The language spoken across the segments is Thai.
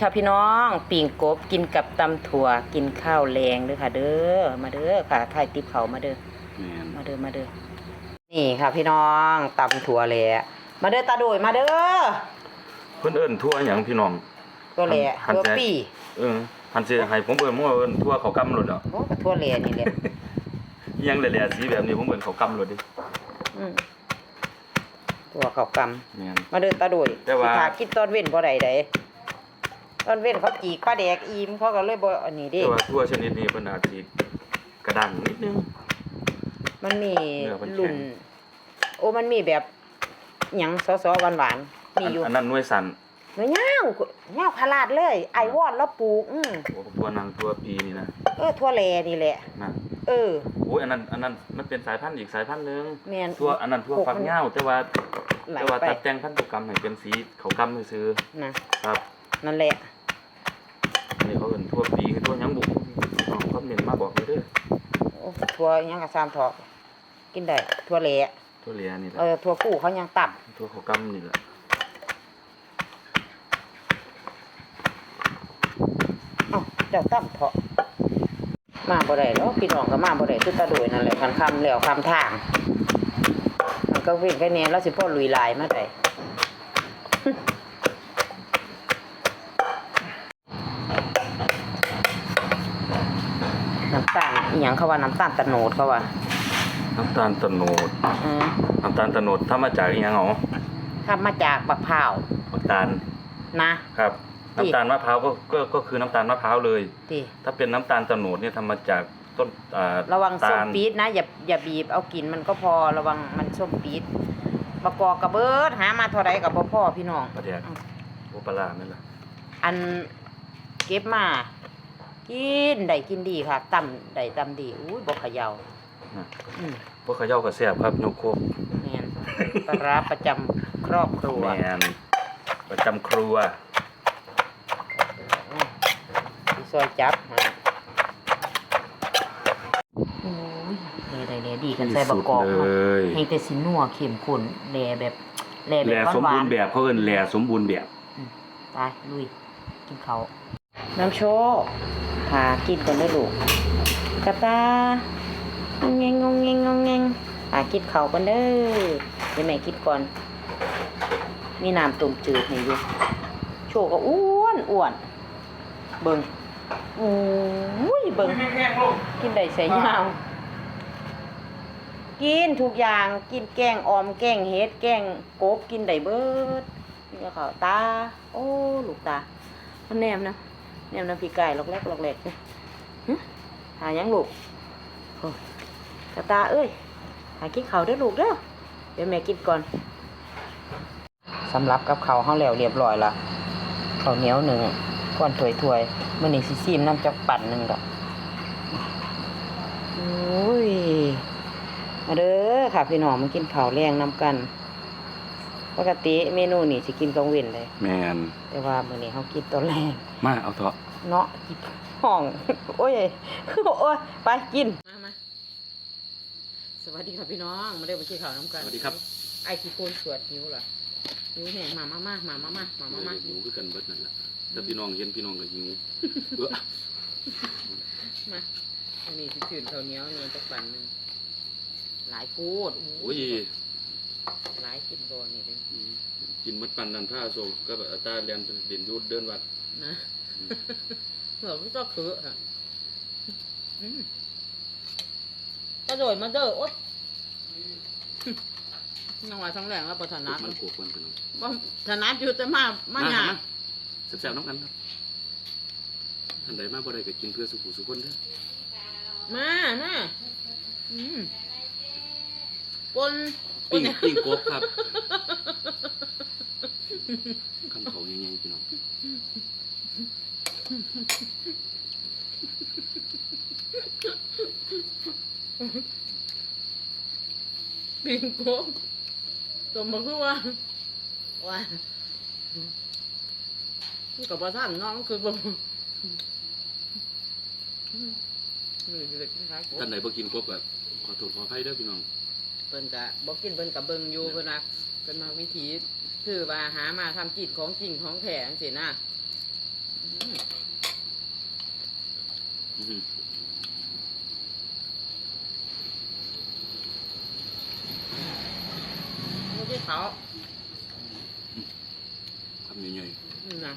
ค่ะพี่น้องปิ่งกบกินกับตำถั่วกินข้าวแรงเด้อค่ะ เด้อมาเด้อค่ะถ่ายติบเขามาเด้อแม่นมาเด้อมาเด้อนี่ค่ะ พี่น้องตำถั่วแหละมาเด้อตาโดยมาเด้อเพิ่นเอิ้นทั่วหยังพี่น้องตัวแหละหันตัวใจปีเออหันสิให้ผมเอิ้นผมว่าเอิ้นทั่วเขาวกำรถอะโอ้ก็ถั่วแหละนี่แหละอิหยังแหล่ๆสีแบบนี้ผมเอิ้นเขาวกำรถดิอืมถั่วข้าวกแม่นำมาเด้อตาโดยแต่ว่าสิพากินตอนเว้นบ่ได้ใด ตอนเว้นเขาจีกปลาแดกอิ่มเขาก็เลยบ่อันนี้เดิแต่ว่าทั่วชนิดนี้เพิ่นอาจสิกระด้างนิดนึง มันมีเนื้อมันแข็งรุ่น โอ้มันมีแบบหยังซอๆหวานๆมีอันอยู่อันนั้นหน่วยสั่นเนื้อย่างย่างพาราดเลย ไอวอดแล้วปลูกอืมโอ้ทั่วนางทั่วปีนี่นะเออทั่วแลนี่แหละ นะเออ โอ้ยอันนั้นอันนั้นมันเป็นสายพันธุ์อีกสายพันธุ์หนึงแม่นทั่วอันนั้นทั่วพวกฝักมันยาวแต่ว่า ไหลแต่ว่าไปตัดแต่งพันธุกรรมให้เป็นสีเขาวกำซื่อนะๆครับ นั่นแหละอันนี่เขาเอิ้นทั่วปีคือทั่วหยังบุน้องคอมเมนต์มาบอกเลยเด้อโอ้ทั่วหยังกับซามทอกกินได้ทั่วแหละทั่วเหลียนี่แหละเออทั่วผู้เขายังต่ทั่วเขาวกำนี่แหละำเอ้าเจ้าต่ำเถาะมาบ่ได้แล้วพี่น้องก็มาบ่ได้คือตาโดยนั่นแหละคันคำแล้วคำทางมันก็เว้นแค่นี้แล้วสิพ่อลุยลายมาได้ น้ำตาลอีหยังเขาว่าน้ำตาลตะโนดเขาว่าน้ำตาลตะโนดอืมน้ำตาลตะโนดทำมาจากอีหยังหรอทำมาจากบักพร้าวน้ำตาลนะครับที่น้ำตาลมะพร้าวก็ก็ก็คือน้ำตาลมะพร้าวเลยทีถ้าเป็นน้ำตาลตะโนดเนี่ยทำมาจากต้นอ่าระวังส้ตามลปี๊ดนะอย่าอย่าบีบเอากินมันก็พอระวังมันส้มปี๊ดประกอบกับเบิดหามาเท่าไรกับพ่อพี่น้อง ประเดี๋ยวโอปลาร้านั่นแหละอันเก็บมา กินได้กินดีค่ะตำได้ตำดีอุ้ยบอกขยาวนะอืมพวกเขย่ากับแซ่บครับยกโคกแมนปลาร้าประจำครอบครัวแมนประจำครัวที่ซอยจับฮะโอ้ยเลยได้เลยดีกันใส่บะกอกที่สุดเนาะ เลยให้แต่สินัวเข้มข้นแลแบบแลแบแหล่บสมหวาบูรนณ์แบบเขาเอิ้นแหล่สมบูรณ์แบบๆไปลุยกินเขาว น้ำโชคพากินกันด้วยลูกกระตางงเงงงงเงงงงเงงหากินเขาวกันเด้อเดี๋ยวแม่กินก่อน มีน้ำต้มจืดนี่อยู่โชคก็อ้วนอ้วนเบิ่งโอ้ยเบิ่งกินได้ใส่ยาวกินทุกอย่างกินแกงออมแกงเฮ็ดแกงกบกินได้เบิดนี่ก็เขาวตา โอ้ ลูกตามันแนมนะ แนมนะพี่ไก่ลอกแรกลอกแรกเนี่ยหึหายังลูกโอ้กระตาเอ้ย หากินข้าวเด้อลูกเด้อเดี๋ยวแม่กินก่อนสำหรับกับข้าวเฮาแล้วเรียบร้อยละข้าวเหนียวหนึ่งก้อนถ้วยๆมื้อนี้สิซีมน้ำจักปั่นหนึงดอกโอ้ยมาเด้อค่ะพี่น้องมากินข้าวแรงนำกัน ปกติเมนูนี่สิกินกลางเว้นเลย แมนแต่ว่ามื้อนี้เขากินตอนแรกมาเอาเถอะเนาะกินห้อง โอ้ยโอ้ยไปกินมามาสวัสดีค่ะพี่น้องมาเด้อมากินข้าวน้ำกันสวัสดีครับ ไอ้ที่โกนสวดหิวเหรอหิวแห้งมามามามามามามามามาหิวคือกันเบิดนั่นแหละถ้าพี่น้องเห็นพี่น้องก็หิวเออมาอันนี้สิถืนข้าวเหนียวนี่จักปั่นหนึงหลายกูดโอ้ย หลายกินบ่นี่เลยกินมัดปันนันผ้าโซก็แบบอัตราเรียนเด่นอยูเดินวัดนะเหมือนก็คือฮะอืมกระโดดมาเด้อโอ๊ยน้องว่าทั้งแรงแล้วปถนัดมันโกกมันกันเนาะว่าถนัดอยู่แต่มามาหยามาแซ่บๆน้ำกันครับท่านใดมาบ่ได้ก็กินเพื่อสุขุสุขคนเด้อมามาอืมปน ปนปิ้งเนี่ยปิ้งโกบครับคำเขาใหญ่ๆพี่น้องปิงโกบตัวมันคือว่าว่ากับว่าท่านน้องคือบ่นี่เด็กคล้ายๆท่านใดบ่กินโกบก็ขอโทษขออภัยเด้อพี่น้อง เพิ่นกะบอกกินเพิ่นกะเบิ่งอยู่เพิ่นว่เพิ่นมาวิธีคือว่าหามาทำจิตของจริงของแท้จังซี่นะอือื้หนี่เขาคำใหญ่อืนะ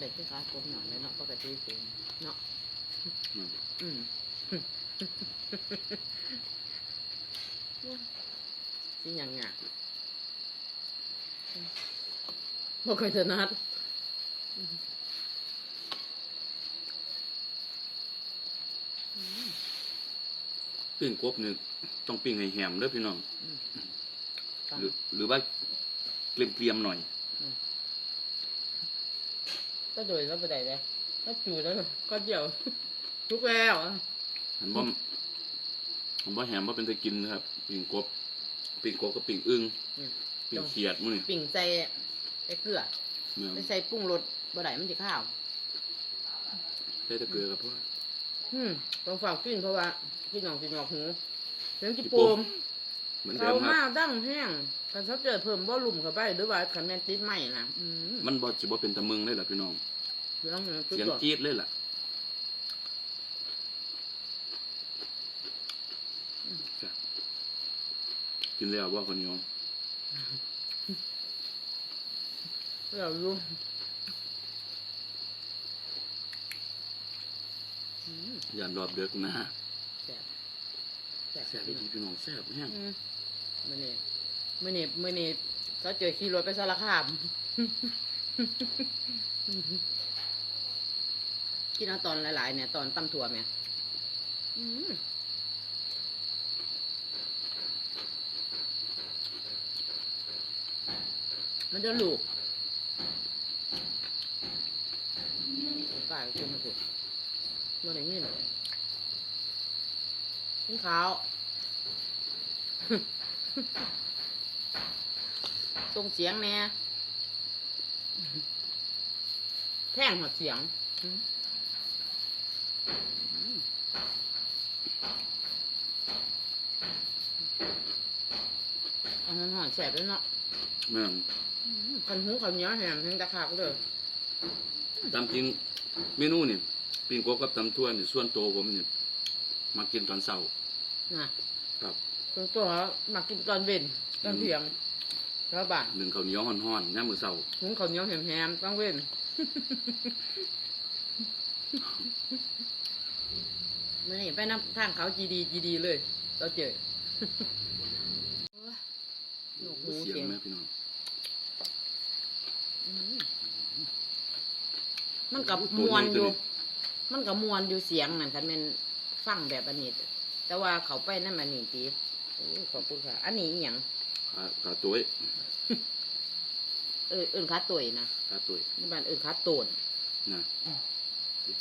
เด็กที่เขากลมหน่อยเนาะปกติเป็เนาะอืม สิหยังไงบ่เคยถนัดปิ้งกบนี่ต้องปิ้งให้แหมเด้อพี่น้องฟังหรือหรือว่าเกรียมๆหน่อยก็โดยแล้วไปไหนเลยก็จูดแล้วก็เดี่ยวทุกแล้วอะเห็นบ่ ผมว่าแหมบ่เป็นตะกินนะครับปิ้งกบปิ้งกบกับปิ้งอึ่งอืม ปิ้งเขียดมื้อนี่ปิ่งใส่ใส่เกลือแม่นไม่ใส่ปรุงรสบ่ได้มันจะข้าวใส่แตะเกลือกับพ่อ อืมต้องฝากกินเพราะว่าพี่น้องพี่น้องหูเรื่องจิจิโปโปมมเหมือนเดิเขามคมารับดั้งแห้งกันเขาเจอเพิ่มบ่ลุ่มเข้าไปหรือว่าขันแมนติดใหม่นะอืมมันบ่สิบ่เป็นตะมึงเลยล่ะพี่น้องเรื่องนั้นคือเสียงตัวจี๊ดเลยล่ะจ้ะ กินแล้วว่าคนเหนียวเรารู้อืมอย่ารอบเด็กนะแซ่บแซ่บแซ่บดีพี่น้องแซ่บแห้งอืมมื่อนี้มื่อนี้มื่อนี้เขาเจอขี่รถไปสารคามกินเอาตอนหลายๆเนี่ย ตอนตำถั่วเนี่ย มันจะหลูกกายกินมาสิมื่อไหร่นี่หน่อยกินขาวส่งเสียงแน่แท่งหัดเสียงอันนั้นหอนแสบด้วยเนาะแม่ งคันหูคันเหนี้ยวแหมทั้งตะขาบเลยตามจริงเมนูนี่ปิ้งกบกับตำทั่วนี่ส่วนตัวผมนี่มากินตอนเช้านะครับตัวตัวมากินตอนเว้นตอนเที่ยงแล้วบ่ายหนึ่งข้าวเหนียวห่อนๆย่ามมื้อเช้าหุงข้าวเหนียวแหมๆต้องเว้นมื่อนี้ไปนำทางเขาจีดีจีดีเลยเราเจอ โอ้ยหนวกหู เสียง เสียง แม่พี่น้อง อืม มันกับมวนอยู่ มันกับมวนอยู่เสียงนั่นคันแมันฟังแบบอันนี้แต่ว่าเขาไปนั่นมันนี่ตีโอ้ยขอบคุณค่ะ อันนี้อหย่างขาขาตัวเออเอินคัดตัวนะขาตัวนี่บ้านเอินคัดโตนนะนี่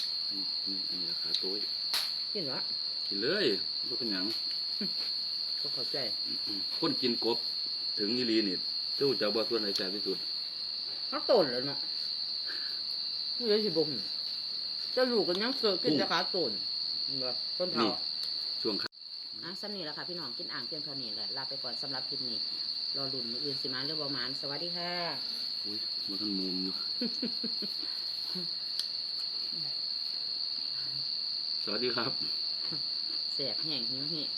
นี่อันนี้ขาตัวกินวะกินเลยบ่เป็นหยังก็เข้าใจอืมคนกินกบ ถึงอีหลีนี่เจ้าจะบ่ส่วนไหนแซ่บที่สุดคัดโตนแล้วเนาะ ไม่ได้สิบ่มจะลูกกันยังเสือกินแต่ขาโตนแบบคนเฒ่านี่ช่วงขาอะสำนีแหล้วค่ะ พี่น้องกินอ่างเพียงเท่านี้แหละลาไปก่อนสำหรับคลิปนี้รอลุ่นมื้ออื่นสิมาเรื่องประมาณสวัสดีค่ะ อุ้ยบ่ทันมุมอยู่ สวัสดีครับ แสบแห้งหิวแห้ง